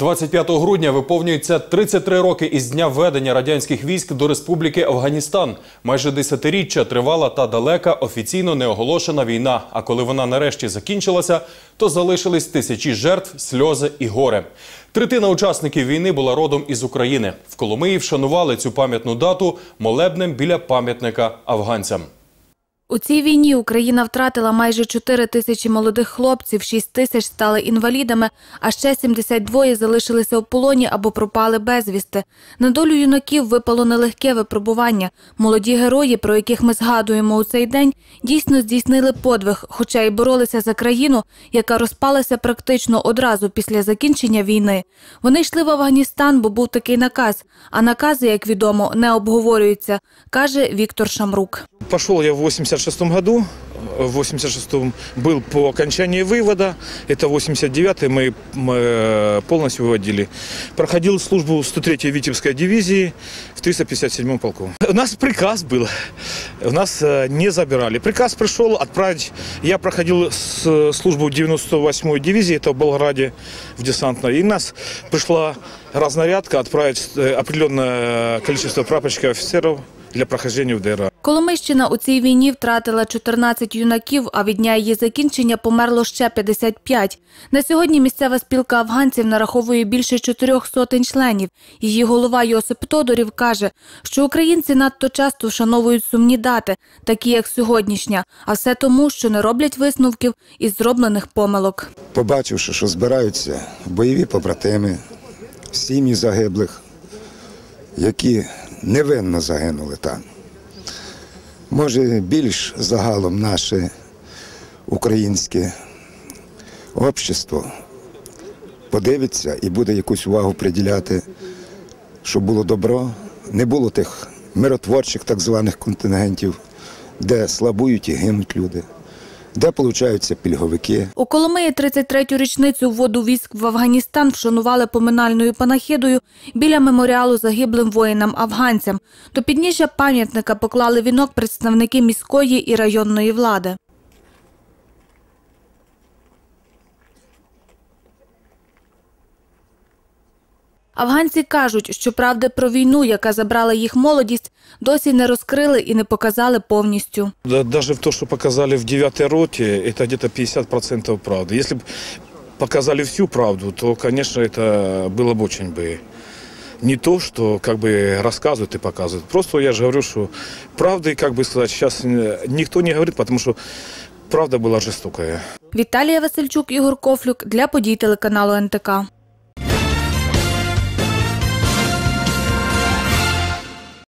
25 грудня виповнюється 33 роки із дня введення радянських військ до Республіки Афганістан. Майже десятиріччя тривала та далека офіційно неоголошена війна. А коли вона нарешті закінчилася, то залишились тисячі жертв, сльози і горе. Третина учасників війни була родом із України. В Коломиї вшанували цю пам'ятну дату молебнем біля пам'ятника афганцям. У цій війні Україна втратила майже 4 тисячі молодих хлопців, 6 тисяч стали інвалідами, а ще 72 залишилися в полоні або пропали безвісти. На долю юнаків випало нелегке випробування. Молоді герої, про яких ми згадуємо у цей день, дійсно здійснили подвиг, хоча й боролися за країну, яка розпалася практично одразу після закінчення війни. Вони йшли в Афганістан, бо був такий наказ. А накази, як відомо, не обговорюються, каже Віктор Шамрук. Пошел я в 86 году. В 86-м был по окончании вывода. Это 89-й мы э, полностью выводили. Проходил службу 103-й Витебской дивизии в 357-м полку. У нас приказ был. У нас э, не забирали. Приказ пришел отправить. Я проходил службу в 98-й дивизии, это в Болграде, в десантной. И нас пришла разнарядка отправить э, определенное количество прапорщиков офицеров для прохождения в ДРА. Коломийщина у цій війні втратила 14 юнаків, а від дня її закінчення померло ще 55. На сьогодні місцева спілка афганців нараховує більше чотирьох сотень членів. Її голова Йосип Тодорів каже, що українці надто часто вшановують сумні дати, такі як сьогоднішня, а все тому, що не роблять висновків із зроблених помилок. побачивши, що збираються бойові побратими, сім'ї загиблих, які невинно загинули там. Може, більш загалом наше українське общество подивиться і буде якусь увагу приділяти, щоб було добро, не було тих миротворчих так званих контингентів, де слабують і гинуть люди, де получаються пільговики. У Коломиї 33-ю річницю вводу військ в Афганістан вшанували поминальною панахідою біля меморіалу загиблим воїнам-афганцям. До підніжжя пам'ятника поклали вінок представники міської і районної влади. Афганці кажуть, що правди про війну, яка забрала їх молодість, досі не розкрили і не показали повністю. Да, даже в то, что показали в девятой роте, это где-то 50% правды. Если бы показали всю правду, то, конечно, это было бы очень бы не то, что как бы рассказывают и показывают. Просто я же говорю, что правды, как бы сказать, сейчас э, никто не говорит, потому что правда была жестокая. Віталія Васильчук, Ігор Кофлюк для подій телеканалу НТК.